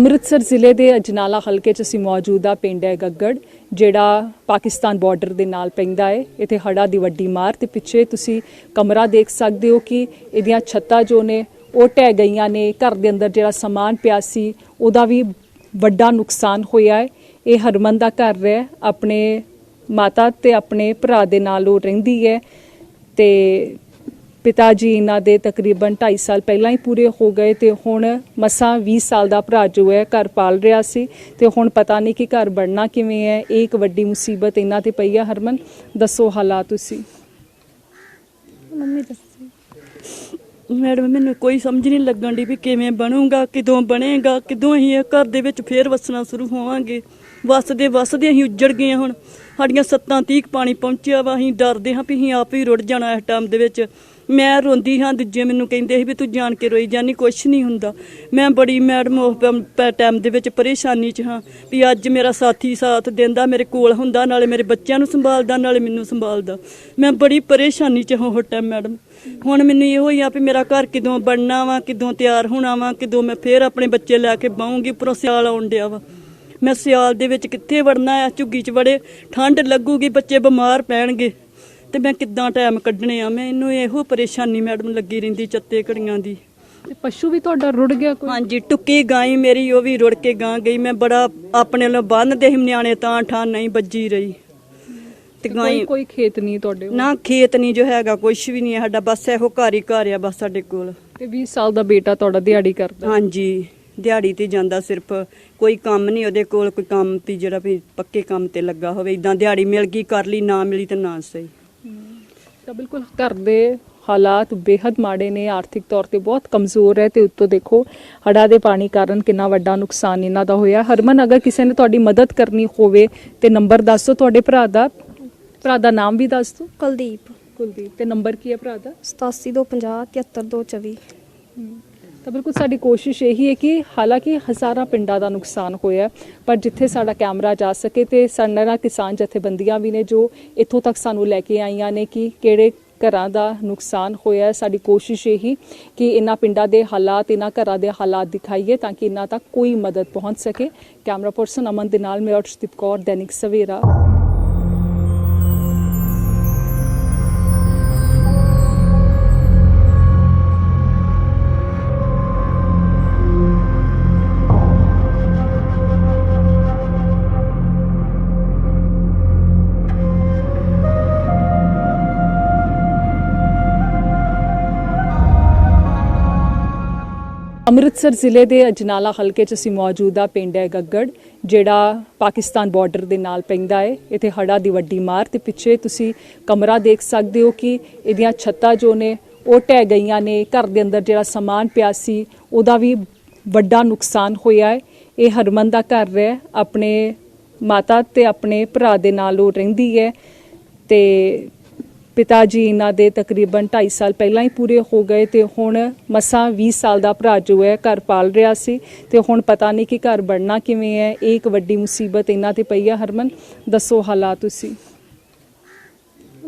ਅੰਮ੍ਰਿਤਸਰ ਜ਼ਿਲ੍ਹੇ ਦੇ ਅਜਨਾਲਾ ਹਲਕੇ 'ਚ ਅਸੀਂ ਮੌਜੂਦ ਆ ਪਿੰਡ ਹੈ ਗੱਗੜ, ਜਿਹੜਾ ਪਾਕਿਸਤਾਨ ਬਾਰਡਰ ਦੇ ਨਾਲ ਪੈਂਦਾ ਹੈ। ਇੱਥੇ ਹੜਾ ਦੀ ਵੱਡੀ ਮਾਰ ਤੇ ਪਿੱਛੇ ਤੁਸੀਂ ਕਮਰਾ ਦੇਖ ਸਕਦੇ ਹੋ ਕਿ ਇਹਦੀਆਂ ਛੱਤਾਂ ਜੋ ਨੇ, ਉਹ ਢਹਿ ਗਈਆਂ ਨੇ। ਘਰ ਦੇ ਅੰਦਰ ਜਿਹੜਾ ਸਮਾਨ ਪਿਆ ਸੀ, ਉਹਦਾ ਵੀ ਵੱਡਾ ਨੁਕਸਾਨ ਹੋਇਆ ਹੈ। ਇਹ ਹਰਮਨ ਦਾ ਘਰ ਹੈ, ਆਪਣੇ ਮਾਤਾ ਤੇ ਆਪਣੇ ਭਰਾ ਦੇ ਨਾਲ ਉਹ ਰਹਿੰਦੀ ਹੈ ਤੇ ਪਿਤਾ ਜੀ ਇਹਨਾਂ ਦੇ ਤਕਰੀਬਨ 2.5 ਸਾਲ ਪਹਿਲਾਂ ਹੀ ਪੂਰੇ ਹੋ ਗਏ ਤੇ ਹੁਣ ਮਸਾਂ 20 ਸਾਲ ਦਾ ਭਰਾ ਜੋ ਹੈ ਘਰ ਪਾਲ ਰਿਹਾ ਸੀ ਤੇ ਹੁਣ ਪਤਾ ਨਹੀਂ ਕਿ ਘਰ ਬਣਨਾ ਕਿਵੇਂ ਹੈ, ਇਹ ਇੱਕ ਵੱਡੀ ਮੁਸੀਬਤ ਇਹਨਾਂ ਤੇ ਪਈ ਹੈ ਹਰਮਨ, ਦੱਸੋ ਹਾਲਾਤ ਤੁਸੀਂ। ਮੰਮੀ ਦੱਸੋ। ਮੈਡਮ, ਮੈਨੂੰ ਕੋਈ ਸਮਝ ਨਹੀਂ ਲੱਗਣ ਦੀ ਵੀ ਕਿਵੇਂ ਬਣੂਗਾ, ਕਿਦੋਂ ਬਣੇਗਾ, ਕਿਦੋਂ ਅਸੀਂ ਇਹ ਘਰ ਦੇ ਵਿੱਚ ਫੇਰ ਵਸਣਾ ਸ਼ੁਰੂ ਹੋਵਾਂਗੇ। ਵਸਦੇ ਵਸਦੇ ਅਸੀਂ ਉੱਜੜ ਗਏ ਹੁਣ। ਸਾਡੀਆਂ ਸੱਤਾਂ ਤੀਕ ਪਾਣੀ ਪਹੁੰਚਿਆ ਵਾ, ਅਸੀਂ ਡਰਦੇ ਹਾਂ ਵੀ ਅਸੀਂ ਆਪ ਹੀ ਰੁੜ ਜਾਣਾ ਇਸ ਟਾਈਮ ਦੇ ਵਿੱਚ। ਮੈਂ ਰੋਂਦੀ ਹਾਂ, ਦੂਜੇ ਮੈਨੂੰ ਕਹਿੰਦੇ ਸੀ ਵੀ ਤੂੰ ਜਾਣ ਕੇ ਰੋਈ ਜਾਨੀ, ਕੁਛ ਨਹੀਂ ਹੁੰਦਾ। ਮੈਂ ਬੜੀ ਮੈਡਮ ਉਸ ਟਾਈਮ ਦੇ ਵਿੱਚ ਪਰੇਸ਼ਾਨੀ 'ਚ ਹਾਂ ਵੀ ਅੱਜ ਮੇਰਾ ਸਾਥੀ ਸਾਥ ਦਿੰਦਾ, ਮੇਰੇ ਕੋਲ ਹੁੰਦਾ, ਨਾਲੇ ਮੇਰੇ ਬੱਚਿਆਂ ਨੂੰ ਸੰਭਾਲਦਾ, ਨਾਲੇ ਮੈਨੂੰ ਸੰਭਾਲਦਾ। ਮੈਂ ਬੜੀ ਪਰੇਸ਼ਾਨੀ 'ਚ ਹਾਂ ਉਹ ਟਾਈਮ ਮੈਡਮ। ਹੁਣ ਮੈਨੂੰ ਇਹੋ ਹੀ ਆ ਵੀ ਮੇਰਾ ਘਰ ਕਿਦੋਂ ਬਣਨਾ ਵਾ, ਕਿਦੋਂ ਤਿਆਰ ਹੋਣਾ ਵਾ, ਕਿਦੋਂ ਮੈਂ ਫੇਰ ਆਪਣੇ ਬੱਚੇ ਲੈ ਕੇ ਬਾਹੂੰਗੀ ਉੱਪਰੋਂ ਸਿਆਲ ਆਉਣ ਡਿਆ ਵਾ। ਮੈਂ ਸਿਆਲ ਦੇ ਵਿੱਚ ਕਿੱਥੇ ਵੜਨਾ ਆ, ਝੁੱਗੀ 'ਚ ਵੜੇ ਠੰਡ ਲੱਗੂਗੀ, ਬੱਚੇ ਬਿਮਾਰ ਪੈਣਗੇ। ਤੇ ਮੈਂ ਕਿੱਦਾਂ ਟਾਈਮ ਕੱਢਣੇ ਆ? ਮੈਨੂੰ ਇਹੋ ਪਰੇਸ਼ਾਨੀ ਮੈਡਮ ਲੱਗੀ ਰਹਿੰਦੀ ਚੱਤੇ ਘੜੀਆਂ ਦੀ। ਤੇ ਪਸ਼ੂ ਵੀ ਤੁਹਾਡਾ ਰੁੜ ਗਿਆ ਕੋਈ? ਹਾਂਜੀ ਟੁੱਕੀ ਗਾਈ ਮੇਰੀ ਉਹ ਵੀ ਰੁੜ ਕੇ ਗਾਂ ਗਈ। ਮੈਂ ਬੜਾ ਆਪਣੇ ਵੱਲੋਂ ਬੰਨਦੇ ਸੀ ਨਿਆਣੇ ਤਾਂ ਠਾਂ ਨਹੀਂ ਵੱਜੀ ਰਹੀ। ਤੇ ਕੋਈ ਗਾਈ ਕੋਈ ਖੇਤ ਨਹੀਂ ਤੁਹਾਡੇ ਕੋਲ। ਨਾ ਖੇਤ ਨਹੀਂ ਜੋ ਹੈਗਾ ਕੁਛ ਵੀ ਨਹੀਂ ਹੈ ਸਾਡਾ। ਬਸ ਇਹੋ ਘਰ ਹੀ ਘਰ ਆ ਬਸ ਸਾਡੇ ਕੋਲ। ਤੇ 20 ਸਾਲ ਦਾ ਬੇਟਾ ਤੁਹਾਡਾ ਦਿਹਾੜੀ ਕਰਦਾ? ਹਾਂਜੀ ਦਿਹਾੜੀ ਤੇ ਜਾਂਦਾ ਸਿਰਫ। ਕੋਈ ਕੰਮ ਨਹੀਂ ਉਹਦੇ ਕੋਲ ਕੋਈ ਕੰਮ ਤੇ ਜਿਹੜਾ ਵੀ ਪੱਕੇ ਕੰਮ ਤੇ ਲੱਗਾ ਹੋਵੇ। ਇਦਾਂ ਦਿਹਾੜੀ ਮਿਲ ਗਈ ਕਰ ਲਈ ਨਾ ਮਿਲੀ ਤਾਂ ਨਾ ਸਹੀ। ਤਾਂ ਬਿਲਕੁਲ ਘਰ ਦੇ ਹਾਲਾਤ ਬੇहद ਮਾੜੇ ਨੇ ਆਰਥਿਕ ਤੌਰ ਤੇ ਬਹੁਤ ਕਮਜ਼ੋਰ ਹੈ ਤੇ ਉੱਤੋਂ ਦੇਖੋ ਹੜ੍ਹਾਂ ਦੇ ਪਾਣੀ ਕਾਰਨ ਕਿੰਨਾ ਵੱਡਾ ਨੁਕਸਾਨ ਇਹਨਾਂ ਦਾ ਹੋਇਆ। ਹਰਮਨ ਅਗਰ ਕਿਸੇ ਨੇ ਤੁਹਾਡੀ ਮਦਦ ਕਰਨੀ ਹੋਵੇ ਤੇ ਨੰਬਰ ਦੱਸ ਦਿਓ ਤੁਹਾਡੇ ਭਰਾ ਦਾ ਭਰਾ ਦਾ ਨਾਮ ਵੀ ਦੱਸ ਦਿਓ। ਕੁਲਦੀਪ। ਕੁਲਦੀਪ ਤੇ ਨੰਬਰ ਕੀ ਹੈ ਭਰਾ ਦਾ? 8750 73224 ਤਾਂ ਬਿਲਕੁਲ ਸਾਡੀ ਕੋਸ਼ਿਸ਼ ਇਹੀ ਹੈ ਕਿ ਹਾਲਾਂਕਿ ਹਜ਼ਾਰਾਂ ਪਿੰਡਾਂ ਦਾ ਨੁਕਸਾਨ ਹੋਇਆ ਪਰ ਜਿੱਥੇ ਸਾਡਾ ਕੈਮਰਾ ਜਾ ਸਕੇ ਤੇ ਸਾਡੇ ਕਿਸਾਨ ਜਥੇਬੰਦੀਆਂ ਵੀ ਨੇ ਜੋ ਇੱਥੋਂ ਤੱਕ ਸਾਨੂੰ ਲੈ ਕੇ ਆਈਆਂ ਨੇ ਕਿ ਕਿਹੜੇ ਘਰਾਂ ਦਾ ਨੁਕਸਾਨ ਹੋਇਆ ਸਾਡੀ ਕੋਸ਼ਿਸ਼ ਇਹੀ ਕਿ ਇਹਨਾਂ ਪਿੰਡਾਂ ਦੇ ਹਾਲਾਤ, ਇਹਨਾਂ ਘਰਾਂ ਦੇ ਹਾਲਾਤ ਦਿਖਾਈਏ ਤਾਂ ਕਿ ਇਹਨਾਂ ਤੱਕ ਕੋਈ ਮਦਦ ਪਹੁੰਚ ਸਕੇ। ਕੈਮਰਾ ਪਰਸਨ ਅਮਨ ਦੇ ਨਾਲ ਮੈਂ ਅਰਸ਼ਦੀਪ ਕੌਰ, ਦੈਨਿਕ ਸਵੇਰਾ। ਅੰਮ੍ਰਿਤਸਰ ਜ਼ਿਲ੍ਹੇ ਦੇ ਅਜਨਾਲਾ ਹਲਕੇ 'ਚ ਅਸੀਂ ਮੌਜੂਦ ਆ ਪਿੰਡ ਹੈ ਗੱਗੜ, ਜਿਹੜਾ ਪਾਕਿਸਤਾਨ ਬਾਰਡਰ ਦੇ ਨਾਲ ਪੈਂਦਾ ਹੈ। ਇੱਥੇ ਹੜਾ ਦੀ ਵੱਡੀ ਮਾਰ ਤੇ ਪਿੱਛੇ ਤੁਸੀਂ ਕਮਰਾ ਦੇਖ ਸਕਦੇ ਹੋ ਕਿ ਇਹਦੀਆਂ ਛੱਤਾਂ ਜੋ ਨੇ, ਉਹ ਢਹਿ ਗਈਆਂ ਨੇ। ਘਰ ਦੇ ਅੰਦਰ ਜਿਹੜਾ ਸਮਾਨ ਪਿਆ ਸੀ, ਉਹਦਾ ਵੀ ਵੱਡਾ ਨੁਕਸਾਨ ਹੋਇਆ ਹੈ। ਇਹ ਹਰਮਨ ਦਾ ਘਰ ਹੈ। ਆਪਣੇ ਮਾਤਾ ਤੇ ਆਪਣੇ ਭਰਾ ਦੇ ਨਾਲ ਉਹ ਰਹਿੰਦੀ ਹੈ ਤੇ ਪਿਤਾ ਜੀ ਇਹਨਾਂ ਦੇ ਤਕਰੀਬਨ 2.5 ਸਾਲ ਪਹਿਲਾਂ ਹੀ ਪੂਰੇ ਹੋ ਗਏ ਤੇ ਹੁਣ ਮਸਾਂ 20 ਸਾਲ ਦਾ ਭਰਾ ਜੋ ਹੈ ਘਰ ਪਾਲ ਰਿਹਾ ਸੀ ਤੇ ਹੁਣ ਪਤਾ ਨਹੀਂ ਕਿ ਘਰ ਬਣਨਾ ਕਿਵੇਂ ਹੈ, ਇਹ ਇੱਕ ਵੱਡੀ ਮੁਸੀਬਤ ਇਹਨਾਂ ਤੇ ਪਈ ਹੈ ਹਰਮਨ, ਦੱਸੋ ਹਾਲਾਤ ਤੁਸੀਂ।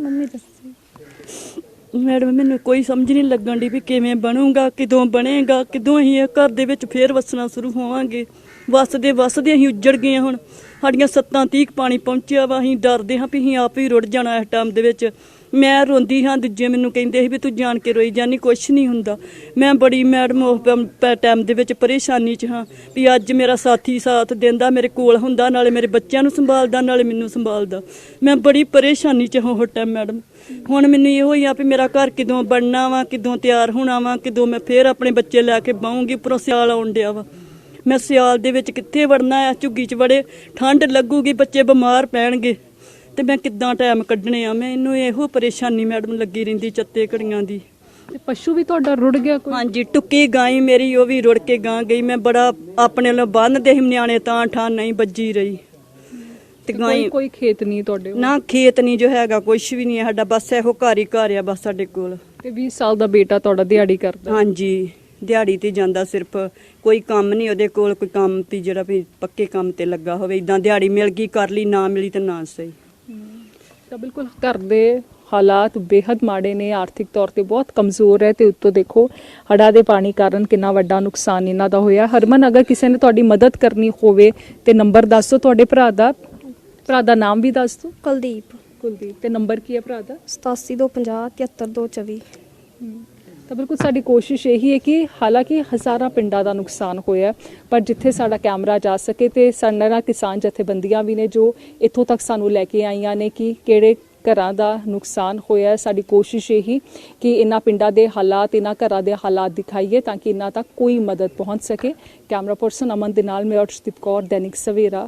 ਮੰਮੀ ਦੱਸੋ। ਮੈਡਮ, ਮੈਨੂੰ ਕੋਈ ਸਮਝ ਨਹੀਂ ਲੱਗਣ ਦੀ ਵੀ ਕਿਵੇਂ ਬਣੂਗਾ, ਕਿਦੋਂ ਬਣੇਗਾ, ਕਿਦੋਂ ਅਸੀਂ ਇਹ ਘਰ ਦੇ ਵਿੱਚ ਫੇਰ ਵਸਣਾ ਸ਼ੁਰੂ ਹੋਵਾਂਗੇ। ਵਸਦੇ ਵਸਦੇ ਅਸੀਂ ਉੱਜੜ ਗਏ ਹੁਣ। ਸਾਡੀਆਂ ਸੱਤਾਂ ਤੀਕ ਪਾਣੀ ਪਹੁੰਚਿਆ ਵਾ, ਅਸੀਂ ਡਰਦੇ ਹਾਂ ਵੀ ਅਸੀਂ ਆਪ ਹੀ ਰੁੜ ਜਾਣਾ ਇਸ ਟਾਈਮ ਦੇ ਵਿੱਚ। ਮੈਂ ਰੋਂਦੀ ਹਾਂ, ਦੂਜੇ ਮੈਨੂੰ ਕਹਿੰਦੇ ਸੀ ਵੀ ਤੂੰ ਜਾਣ ਕੇ ਰੋਈ ਜਾਨੀ, ਕੁਛ ਨਹੀਂ ਹੁੰਦਾ। ਮੈਂ ਬੜੀ, ਮੈਡਮ ਉਸ ਟਾਈਮ ਦੇ ਵਿੱਚ ਪਰੇਸ਼ਾਨੀ 'ਚ ਹਾਂ ਵੀ ਅੱਜ ਮੇਰਾ ਸਾਥੀ ਸਾਥ ਦਿੰਦਾ, ਮੇਰੇ ਕੋਲ ਹੁੰਦਾ, ਨਾਲੇ ਮੇਰੇ ਬੱਚਿਆਂ ਨੂੰ ਸੰਭਾਲਦਾ, ਨਾਲੇ ਮੈਨੂੰ ਸੰਭਾਲਦਾ। ਮੈਂ ਬੜੀ ਪਰੇਸ਼ਾਨੀ 'ਚ ਹਾਂ ਉਹ ਟਾਈਮ ਮੈਡਮ। ਹੁਣ ਮੈਨੂੰ ਇਹੋ ਹੀ ਆ ਵੀ ਮੇਰਾ ਘਰ ਕਿਦੋਂ ਬਣਨਾ ਵਾ, ਕਿਦੋਂ ਤਿਆਰ ਹੋਣਾ ਵਾ, ਕਿਦੋਂ ਮੈਂ ਫੇਰ ਆਪਣੇ ਬੱਚੇ ਲੈ ਕੇ ਬਾਹੂੰਗੀ, ਉੱਪਰੋਂ ਸਿਆਲ ਆਉਣ ਡਿਆ ਵਾ। ਮੈਂ ਸਿਆਲ ਦੇ ਵਿੱਚ ਕਿੱਥੇ ਵੜਨਾ ਆ, ਝੁੱਗੀ 'ਚ ਵੜੇ ਠੰਡ ਲੱਗੂਗੀ, ਬੱਚੇ ਬਿਮਾਰ ਪੈਣਗੇ। ਤੇ ਮੈਂ ਕਿੱਦਾਂ ਟਾਈਮ ਕੱਢਣੇ ਆ? ਮੈਨੂੰ ਇਹੋ ਪਰੇਸ਼ਾਨੀ ਮੈਡਮ ਲੱਗੀ ਰਹਿੰਦੀ ਚੱਤੇ ਘੜੀਆਂ ਦੀ। ਤੇ ਪਸ਼ੂ ਵੀ ਤੁਹਾਡਾ ਰੁੜ ਗਿਆ ਕੋਈ? ਹਾਂਜੀ ਟੁੱਕੀ ਗਾਈ ਮੇਰੀ ਉਹ ਵੀ ਰੁੜ ਕੇ ਗਾਂ ਗਈ। ਮੈਂ ਬੜਾ ਆਪਣੇ ਵੱਲੋਂ ਬੰਨਦੇ ਸੀ ਨਿਆਣੇ ਤਾਂ ਠਾਂ ਨਹੀਂ ਵੱਜੀ ਰਹੀ। ਤੇ ਕੋਈ ਗਾਈ ਕੋਈ ਖੇਤ ਨਹੀਂ ਤੁਹਾਡੇ ਕੋਲ। ਨਾ ਖੇਤ ਨਹੀਂ ਜੋ ਹੈਗਾ ਕੁਛ ਵੀ ਨਹੀਂ ਹੈ ਸਾਡਾ। ਬਸ ਇਹੋ ਘਰ ਹੀ ਘਰ ਆ ਬਸ ਸਾਡੇ ਕੋਲ। ਤੇ 20 ਸਾਲ ਦਾ ਬੇਟਾ ਤੁਹਾਡਾ ਦਿਹਾੜੀ ਕਰਦਾ। ਹਾਂਜੀ ਦਿਹਾੜੀ ਤੇ ਜਾਂਦਾ ਸਿਰਫ। ਕੋਈ ਕੰਮ ਨਹੀਂ ਉਹਦੇ ਕੋਲ ਕੋਈ ਕੰਮ ਤੇ ਜਿਹੜਾ ਵੀ ਪੱਕੇ ਕੰਮ ਤੇ ਲੱਗਾ ਹੋਵੇ। ਇਦਾਂ ਦਿਹਾੜੀ ਮਿਲ ਗਈ ਕਰ ਲਈ ਨਾ ਮਿਲੀ ਤਾਂ ਨਾ ਸਹੀ। ਤਾਂ ਬਿਲਕੁਲ ਘਰ ਦੇ ਹਾਲਾਤ ਬੇहद ਮਾੜੇ ਨੇ। ਆਰਥਿਕ ਤੌਰ ਤੇ ਬਹੁਤ ਕਮਜ਼ੋਰ ਹੈ ਤੇ ਉੱਤੋਂ ਦੇਖੋ ਹੜ੍ਹਾਂ ਦੇ ਪਾਣੀ ਕਾਰਨ ਕਿੰਨਾ ਵੱਡਾ ਨੁਕਸਾਨ ਇਹਨਾਂ ਦਾ ਹੋਇਆ। ਹਰਮਨ ਅਗਰ ਕਿਸੇ ਨੇ ਤੁਹਾਡੀ ਮਦਦ ਕਰਨੀ ਹੋਵੇ ਤੇ ਨੰਬਰ ਦੱਸ ਦਿਓ ਤੁਹਾਡੇ ਭਰਾ ਦਾ। ਭਰਾ ਦਾ ਨਾਮ ਵੀ ਦੱਸ ਦਿਓ। ਕੁਲਦੀਪ। ਕੁਲਦੀਪ ਤੇ ਨੰਬਰ ਕੀ ਹੈ ਭਰਾ ਦਾ? 8750 73224 ਤਾਂ ਬਿਲਕੁਲ ਸਾਡੀ ਕੋਸ਼ਿਸ਼ ਇਹੀ ਹੈ ਕਿ ਹਾਲਾਂਕਿ ਹਜ਼ਾਰਾਂ ਪਿੰਡਾਂ ਦਾ ਨੁਕਸਾਨ ਹੋਇਆ ਪਰ ਜਿੱਥੇ ਸਾਡਾ ਕੈਮਰਾ ਜਾ ਸਕੇ ਤੇ ਸਾਡੇ ਨਾਲ ਕਿਸਾਨ ਜਥੇਬੰਦੀਆਂ ਵੀ ਨੇ ਜੋ ਇੱਥੋਂ ਤੱਕ ਸਾਨੂੰ ਲੈ ਕੇ ਆਈਆਂ ਨੇ ਕਿ ਕਿਹੜੇ ਘਰਾਂ ਦਾ ਨੁਕਸਾਨ ਹੋਇਆ ਸਾਡੀ ਕੋਸ਼ਿਸ਼ ਇਹੀ ਕਿ ਇਹਨਾਂ ਪਿੰਡਾਂ ਦੇ ਹਾਲਾਤ, ਇਹਨਾਂ ਘਰਾਂ ਦੇ ਹਾਲਾਤ ਦਿਖਾਈਏ ਤਾਂ ਕਿ ਇਹਨਾਂ ਤੱਕ ਕੋਈ ਮਦਦ ਪਹੁੰਚ ਸਕੇ। ਕੈਮਰਾ ਪਰਸਨ ਅਮਨ ਦੇ ਨਾਲ, ਮੈਂ ਅਰਸ਼ਦੀਪ ਕੌਰ, ਦੈਨਿਕ ਸਵੇਰਾ।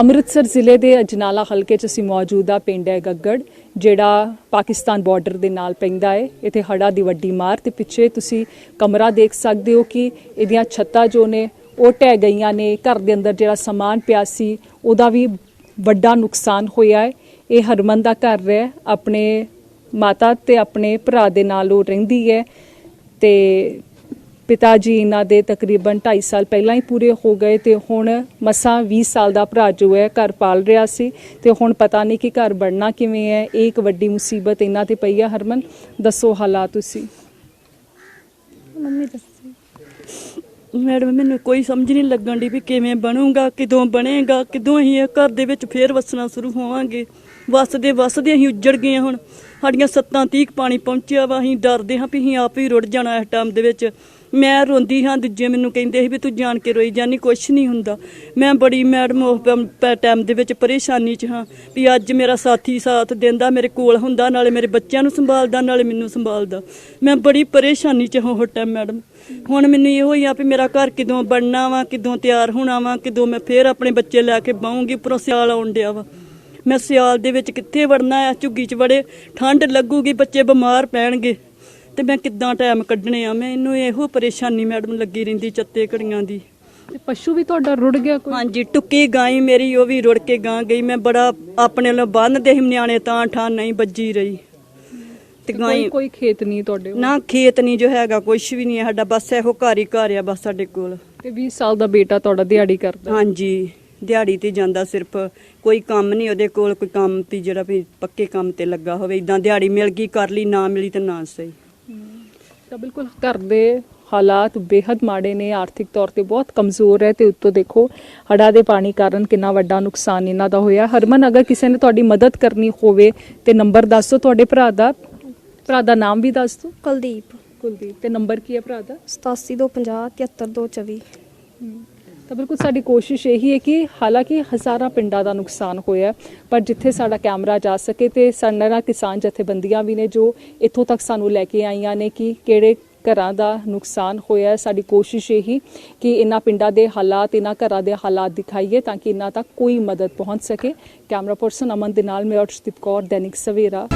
ਅੰਮ੍ਰਿਤਸਰ ਜ਼ਿਲ੍ਹੇ ਦੇ ਅਜਨਾਲਾ ਹਲਕੇ 'ਚ ਅਸੀਂ ਮੌਜੂਦ ਆ ਪਿੰਡ ਹੈ ਗੱਗੜ, ਜਿਹੜਾ ਪਾਕਿਸਤਾਨ ਬਾਰਡਰ ਦੇ ਨਾਲ ਪੈਂਦਾ ਹੈ। ਇੱਥੇ ਹੜਾ ਦੀ ਵੱਡੀ ਮਾਰ ਤੇ ਪਿੱਛੇ ਤੁਸੀਂ ਕਮਰਾ ਦੇਖ ਸਕਦੇ ਹੋ ਕਿ ਇਹਦੀਆਂ ਛੱਤਾਂ ਜੋ ਨੇ, ਉਹ ਢਹਿ ਗਈਆਂ ਨੇ। ਘਰ ਦੇ ਅੰਦਰ ਜਿਹੜਾ ਸਮਾਨ ਪਿਆ ਸੀ, ਉਹਦਾ ਵੀ ਵੱਡਾ ਨੁਕਸਾਨ ਹੋਇਆ ਹੈ। ਇਹ ਹਰਮਨ ਦਾ ਘਰ ਹੈ। ਆਪਣੇ ਮਾਤਾ ਤੇ ਆਪਣੇ ਭਰਾ ਦੇ ਨਾਲ ਉਹ ਰਹਿੰਦੀ ਹੈ ਤੇ ਪਿਤਾ ਜੀ ਇਹਨਾਂ ਦੇ ਤਕਰੀਬਨ 2.5 ਸਾਲ ਪਹਿਲਾਂ ਹੀ ਪੂਰੇ ਹੋ ਗਏ ਤੇ ਹੁਣ ਮਸਾਂ 20 ਸਾਲ ਦਾ ਭਰਾ ਜੋ ਹੈ ਘਰ ਪਾਲ ਰਿਹਾ ਸੀ ਤੇ ਹੁਣ ਪਤਾ ਨਹੀਂ ਕਿ ਘਰ ਬਣਨਾ ਕਿਵੇਂ ਹੈ, ਇਹ ਇੱਕ ਵੱਡੀ ਮੁਸੀਬਤ ਇਹਨਾਂ ਤੇ ਪਈ ਹੈ ਹਰਮਨ, ਦੱਸੋ ਹਾਲਾਤ ਤੁਸੀਂ। ਮੰਮੀ ਦੱਸੀ। ਮੈਡਮ, ਮੈਨੂੰ ਕੋਈ ਸਮਝ ਨਹੀਂ ਲੱਗਣ ਦੀ ਵੀ ਕਿਵੇਂ ਬਣੂਗਾ, ਕਿਦੋਂ ਬਣੇਗਾ, ਕਿਦੋਂ ਅਸੀਂ ਇਹ ਘਰ ਦੇ ਵਿੱਚ ਫੇਰ ਵਸਣਾ ਸ਼ੁਰੂ ਹੋਵਾਂਗੇ। ਵਸਦੇ ਵਸਦੇ ਅਸੀਂ ਉੱਜੜ ਗਏ ਹੁਣ। ਸਾਡੀਆਂ ਸੱਤਾਂ ਤੀਕ ਪਾਣੀ ਪਹੁੰਚਿਆ ਵਾ, ਅਸੀਂ ਡਰਦੇ ਹਾਂ ਵੀ ਅਸੀਂ ਆਪ ਹੀ ਰੁੜ ਜਾਣਾ ਇਸ ਟਾਈਮ ਦੇ ਵਿੱਚ। ਮੈਂ ਰੋਂਦੀ ਹਾਂ, ਦੂਜੇ ਮੈਨੂੰ ਕਹਿੰਦੇ ਸੀ ਵੀ ਤੂੰ ਜਾਣ ਕੇ ਰੋਈ ਜਾਨੀ, ਕੁਛ ਨਹੀਂ ਹੁੰਦਾ। ਮੈਂ ਬੜੀ ਮੈਡਮ ਉਸ ਟਾਈਮ ਦੇ ਵਿੱਚ ਪਰੇਸ਼ਾਨੀ 'ਚ ਹਾਂ ਵੀ ਅੱਜ ਮੇਰਾ ਸਾਥੀ ਸਾਥ ਦਿੰਦਾ, ਮੇਰੇ ਕੋਲ ਹੁੰਦਾ, ਨਾਲੇ ਮੇਰੇ ਬੱਚਿਆਂ ਨੂੰ ਸੰਭਾਲਦਾ, ਨਾਲੇ ਮੈਨੂੰ ਸੰਭਾਲਦਾ। ਮੈਂ ਬੜੀ ਪਰੇਸ਼ਾਨੀ 'ਚ ਹਾਂ ਉਹ ਟਾਈਮ ਮੈਡਮ। ਹੁਣ ਮੈਨੂੰ ਇਹੋ ਹੀ ਆ ਵੀ ਮੇਰਾ ਘਰ ਕਿਦੋਂ ਬਣਨਾ ਵਾ, ਕਿਦੋਂ ਤਿਆਰ ਹੋਣਾ ਵਾ, ਕਿਦੋਂ ਮੈਂ ਫੇਰ ਆਪਣੇ ਬੱਚੇ ਲੈ ਕੇ ਬਾਉਂਗੀ ਉੱਪਰੋਂ ਸਿਆਲ ਆਉਣ ਡਿਆ ਵਾ। ਮੈਂ ਸਿਆਲ ਦੇ ਵਿੱਚ ਕਿੱਥੇ ਵੜਨਾ ਆ, ਝੁੱਗੀ 'ਚ ਵੜੇ ਠੰਡ ਲੱਗੂਗੀ, ਬੱਚੇ ਬਿਮਾਰ ਪੈਣਗੇ। ਤੇ ਮੈਂ ਕਿੱਦਾਂ ਟਾਈਮ ਕੱਢਣੇ ਆ? ਮੈਨੂੰ ਇਹੋ ਪਰੇਸ਼ਾਨੀ ਮੈਡਮ ਲੱਗੀ ਰਹਿੰਦੀ ਚੱਤੇ ਘੜੀਆਂ ਦੀ। ਤੇ ਪਸ਼ੂ ਵੀ ਤੁਹਾਡਾ ਰੁੜ ਗਿਆ ਕੋਈ? ਹਾਂਜੀ ਟੁੱਕੀ ਗਾਈ ਮੇਰੀ ਉਹ ਵੀ ਰੁੜ ਕੇ ਗਾਂ ਗਈ। ਮੈਂ ਬੜਾ ਆਪਣੇ ਵੱਲੋਂ ਬੰਨਦੇ ਸੀ ਨਿਆਣੇ ਤਾਂ ਠਾਂ ਨਹੀਂ ਵੱਜੀ ਰਹੀ। ਤੇ ਕੋਈ ਗਾਈ ਕੋਈ ਖੇਤ ਨਹੀਂ ਤੁਹਾਡੇ ਕੋਲ। ਨਾ ਖੇਤ ਨਹੀਂ ਜੋ ਹੈਗਾ ਕੁਛ ਵੀ ਨਹੀਂ ਹੈ। ਸਾਡਾ ਬਸ ਇਹੋ ਘਰ ਹੀ ਘਰ ਆ ਬਸ ਸਾਡੇ ਕੋਲ। ਤੇ 20 ਸਾਲ ਦਾ ਬੇਟਾ ਤੁਹਾਡਾ ਦਿਹਾੜੀ ਕਰਦਾ ਹਾਂਜੀ ਦਿਹਾੜੀ ਤੇ ਜਾਂਦਾ ਸਿਰਫ। ਕੋਈ ਕੰਮ ਨਹੀਂ ਉਹਦੇ ਕੋਲ ਕੋਈ ਕੰਮ ਵੀ ਜਿਹੜਾ ਵੀ ਪੱਕੇ ਕੰਮ ਤੇ ਲੱਗਾ ਹੋਵੇ। ਇਦਾਂ ਦਿਹਾੜੀ ਮਿਲ ਗਈ ਕਰ ਲਈ ਨਾ ਮਿਲੀ ਤਾਂ ਨਾ ਸਹੀ। ਤਾਂ ਬਿਲਕੁਲ ਘਰ ਦੇ ਹਾਲਾਤ ਬੇहद ਮਾੜੇ ਨੇ। ਆਰਥਿਕ ਤੌਰ ਤੇ ਬਹੁਤ ਕਮਜ਼ੋਰ ਹੈ ਤੇ ਉੱਤੋਂ ਦੇਖੋ ਹੜ੍ਹਾਂ ਦੇ ਪਾਣੀ ਕਾਰਨ ਕਿੰਨਾ ਵੱਡਾ ਨੁਕਸਾਨ ਇਹਨਾਂ ਦਾ ਹੋਇਆ। ਹਰਮਨ ਅਗਰ ਕਿਸੇ ਨੇ ਤੁਹਾਡੀ ਮਦਦ ਕਰਨੀ ਹੋਵੇ ਤੇ ਨੰਬਰ ਦੱਸ ਦਿਓ ਤੁਹਾਡੇ ਭਰਾ ਦਾ। ਭਰਾ ਦਾ ਨਾਮ ਵੀ ਦੱਸ ਦਿਓ। ਕੁਲਦੀਪ। ਕੁਲਦੀਪ ਤੇ ਨੰਬਰ ਕੀ ਹੈ ਭਰਾ ਦਾ? 8750 73224 ਤਾਂ ਬਿਲਕੁਲ ਸਾਡੀ ਕੋਸ਼ਿਸ਼ ਇਹੀ ਹੈ ਕਿ ਹਾਲਾਂਕਿ ਹਜ਼ਾਰਾਂ ਪਿੰਡਾਂ ਦਾ ਨੁਕਸਾਨ ਹੋਇਆ ਪਰ ਜਿੱਥੇ ਸਾਡਾ ਕੈਮਰਾ ਜਾ ਸਕੇ ਤੇ ਸਾਡੇ ਕਿਸਾਨ ਜਥੇਬੰਦੀਆਂ ਵੀ ਨੇ ਜੋ ਇੱਥੋਂ ਤੱਕ ਸਾਨੂੰ ਲੈ ਕੇ ਆਈਆਂ ਨੇ ਕਿ ਕਿਹੜੇ ਘਰਾਂ ਦਾ ਨੁਕਸਾਨ ਹੋਇਆ ਸਾਡੀ ਕੋਸ਼ਿਸ਼ ਇਹੀ ਕਿ ਇਹਨਾਂ ਪਿੰਡਾਂ ਦੇ ਹਾਲਾਤ, ਇਹਨਾਂ ਘਰਾਂ ਦੇ ਹਾਲਾਤ ਦਿਖਾਈਏ ਤਾਂ ਕਿ ਇਹਨਾਂ ਤੱਕ ਕੋਈ ਮਦਦ ਪਹੁੰਚ ਸਕੇ। ਕੈਮਰਾ ਪਰਸਨ ਅਮਨ ਦੇ ਨਾਲ ਮੈਂ ਅਰਸ਼ਦੀਪ ਕੌਰ, ਦੈਨਿਕ ਸਵੇਰਾ।